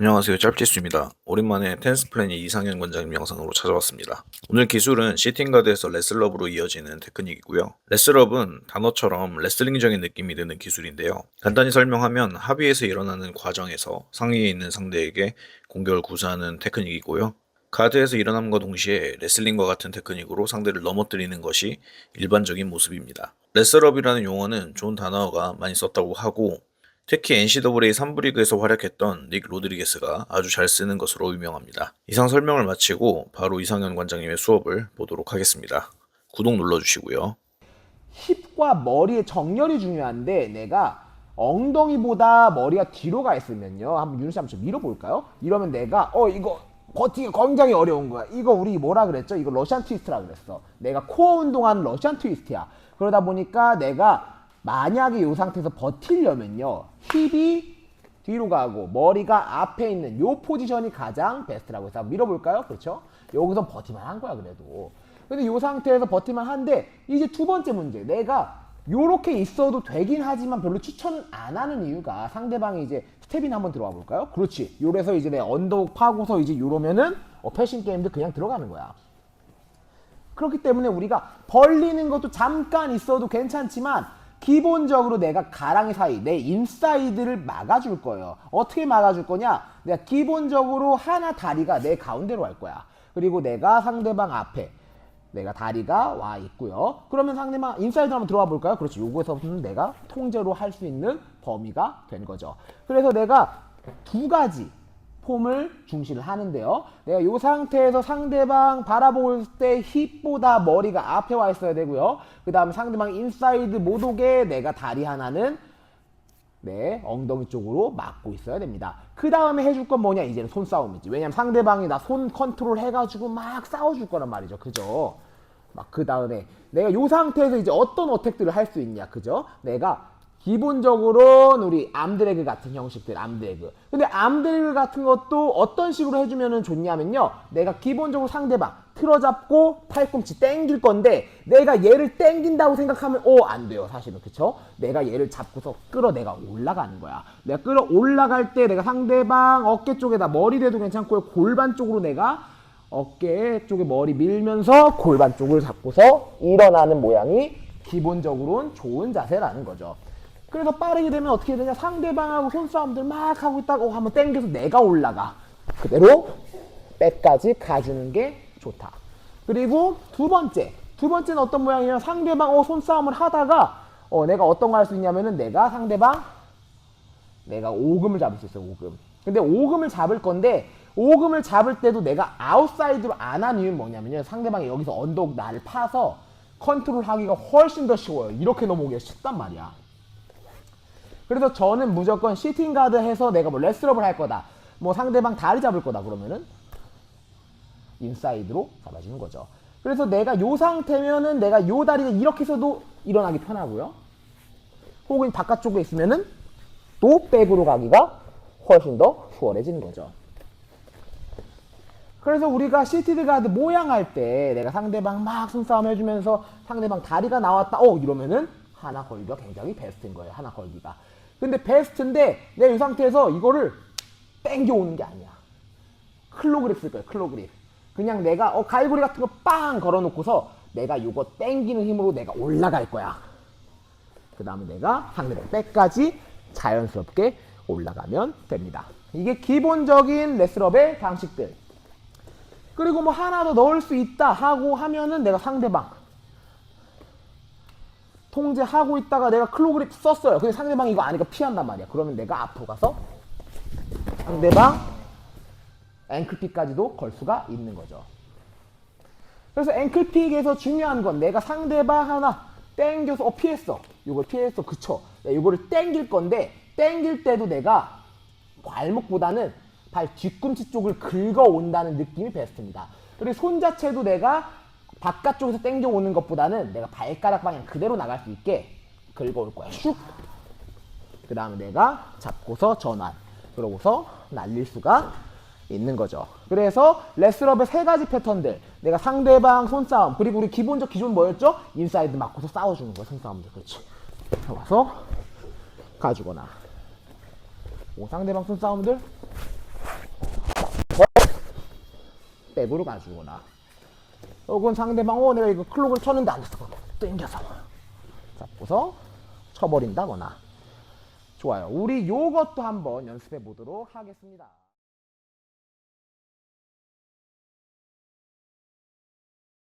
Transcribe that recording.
안녕하세요 짧지수입니다. 오랜만에 텐스 플래닛 이상현 관장님 영상으로 찾아왔습니다. 오늘 기술은 시팅가드에서 레슬럽으로 이어지는 테크닉이고요. 레슬럽은 단어처럼 레슬링적인 느낌이 드는 기술인데요. 간단히 설명하면 합의에서 일어나는 과정에서 상위에 있는 상대에게 공격을 구사하는 테크닉이고요. 가드에서 일어남과 동시에 레슬링과 같은 테크닉으로 상대를 넘어뜨리는 것이 일반적인 모습입니다. 레슬업이라는 용어는 좋은 단어가 많이 썼다고 하고 특히 NCAA 3부 리그에서 활약했던 닉 로드리게스가 아주 잘 쓰는 것으로 유명합니다. 이상 설명을 마치고 바로 이상현 관장님의 수업을 보도록 하겠습니다. 구독 눌러주시고요. 힙과 머리의 정렬이 중요한데 내가 엉덩이보다 머리가 뒤로 가 있으면요. 한번 윤씨 한번 좀 밀어볼까요? 이러면 내가 어 이거 버티기가 굉장히 어려운 거야. 이거 우리 뭐라 그랬죠? 이거 러시안 트위스트라 그랬어. 내가 코어 운동하는 러시안 트위스트야. 그러다 보니까 내가 만약에 이 상태에서 버틸려면요. 힙이 뒤로 가고 머리가 앞에 있는 요 포지션이 가장 베스트라고 해서 한번 밀어볼까요? 그렇죠? 여기서 버티만 한 거야 그래도. 근데 이 상태에서 버티만 한데 이제 두 번째 문제 내가 요렇게 있어도 되긴 하지만 별로 추천은 안 하는 이유가 상대방이 이제 스텝이나 한번 들어와 볼까요? 그렇지. 요래서 이제 내 언덕 파고서 이제 요러면은 어, 패신 게임도 그냥 들어가는 거야. 그렇기 때문에 우리가 벌리는 것도 잠깐 있어도 괜찮지만 기본적으로 내가 가랑이 사이 내 인사이드를 막아줄 거예요. 어떻게 막아줄 거냐? 내가 기본적으로 하나 다리가 내 가운데로 갈 거야. 그리고 내가 상대방 앞에 내가 다리가 와 있고요. 그러면 상대방 인사이드 한번 들어와 볼까요? 그렇지. 요거에서부터는 내가 통제로 할 수 있는 범위가 된 거죠. 그래서 내가 두 가지 폼을 중시를 하는데요. 내가 이 상태에서 상대방 바라볼 때 힙보다 머리가 앞에 와 있어야 되고요. 그 다음에 상대방 인사이드 못 오게 내가 다리 하나는 네, 엉덩이 쪽으로 막고 있어야 됩니다. 그 다음에 해줄 건 뭐냐? 이제는 손싸움이지. 왜냐면 상대방이 나 손 컨트롤 해가지고 막 싸워줄 거란 말이죠. 그죠? 막 그 다음에 내가 요 상태에서 이제 어떤 어택들을 할 수 있냐. 그죠? 내가 기본적으로 우리 암드래그 같은 형식들 암드래그. 근데 암드래그 같은 것도 어떤 식으로 해주면 좋냐면요. 내가 기본적으로 상대방 틀어잡고 팔꿈치 땡길 건데 내가 얘를 땡긴다고 생각하면 오 안 돼요 사실은. 그쵸? 내가 얘를 잡고서 끌어 내가 올라가는 거야. 내가 끌어 올라갈 때 내가 상대방 어깨 쪽에다 머리 대도 괜찮고요 골반 쪽으로 내가 어깨 쪽에 머리 밀면서 골반 쪽을 잡고서 일어나는 모양이 기본적으로는 좋은 자세라는 거죠. 그래서 빠르게 되면 어떻게 되냐? 상대방하고 손싸움들 막 하고 있다가 어, 한번 땡겨서 내가 올라가. 그대로 백까지 가주는 게 좋다. 그리고 두 번째. 두 번째는 어떤 모양이냐면 상대방 어, 손싸움을 하다가 어, 내가 어떤 거 할 수 있냐면은 내가 상대방 내가 오금을 잡을 수 있어요 오금. 근데 오금을 잡을 건데 오금을 잡을 때도 내가 아웃사이드로 안 한 이유는 뭐냐면요. 상대방이 여기서 언덕 나를 파서 컨트롤 하기가 훨씬 더 쉬워요. 이렇게 넘어오기가 쉽단 말이야 그래서 저는 무조건 시팅 가드 해서 내가 뭐 레스업을 할 거다. 뭐 상대방 다리 잡을 거다 그러면은 인사이드로 잡아주는 거죠. 그래서 내가 요 상태면은 내가 요 다리가 이렇게 해서도 일어나기 편하고요. 혹은 바깥쪽에 있으면은 또 백으로 가기가 훨씬 더 수월해지는 거죠. 그래서 우리가 시티드 가드 모양 할 때 내가 상대방 막 손싸움 해주면서 상대방 다리가 나왔다. 어 이러면은 하나 걸기가 굉장히 베스트인 거예요. 하나 걸기가. 근데 베스트인데 내가 이 상태에서 이거를 땡겨 오는 게 아니야. 클로그립 쓸 거야. 클로그립. 그냥 내가 어 갈고리 같은 거 빵 걸어놓고서 내가 이거 땡기는 힘으로 내가 올라갈 거야. 그 다음에 내가 상대방 백까지 자연스럽게 올라가면 됩니다. 이게 기본적인 레슬업의 방식들. 그리고 뭐 하나 더 넣을 수 있다 하고 하면은 내가 상대방 통제하고 있다가 내가 클로그립 썼어요. 근데 상대방이 이거 아니까 피한단 말이야. 그러면 내가 앞으로 가서 상대방 앵클픽까지도 걸 수가 있는 거죠. 그래서 앵클픽에서 중요한 건 내가 상대방 하나 땡겨서 어 피했어. 이걸 피했어. 그쵸. 네, 이거를 땡길 건데 땡길 때도 내가 발목보다는 발 뒤꿈치 쪽을 긁어온다는 느낌이 베스트입니다. 그리고 손 자체도 내가 바깥쪽에서 땡겨오는 것보다는 내가 발가락 방향 그대로 나갈 수 있게 긁어올 거야. 슉. 그 다음에 내가 잡고서 전환. 그러고서 날릴 수가 있는 거죠. 그래서 레슬업의 세 가지 패턴들. 내가 상대방 손싸움. 그리고 우리 기본적 기준 뭐였죠? 인사이드 맞고서 싸워주는 거야. 손싸움들. 그렇지. 와서 가주거나. 오, 상대방 손싸움들 백으로 가주거나 혹은 상대방 어 내가 이거 클록을 쳤는데 안 됐어 땡겨서 잡고서 쳐버린다거나. 좋아요. 우리 요것도 한번 연습해 보도록 하겠습니다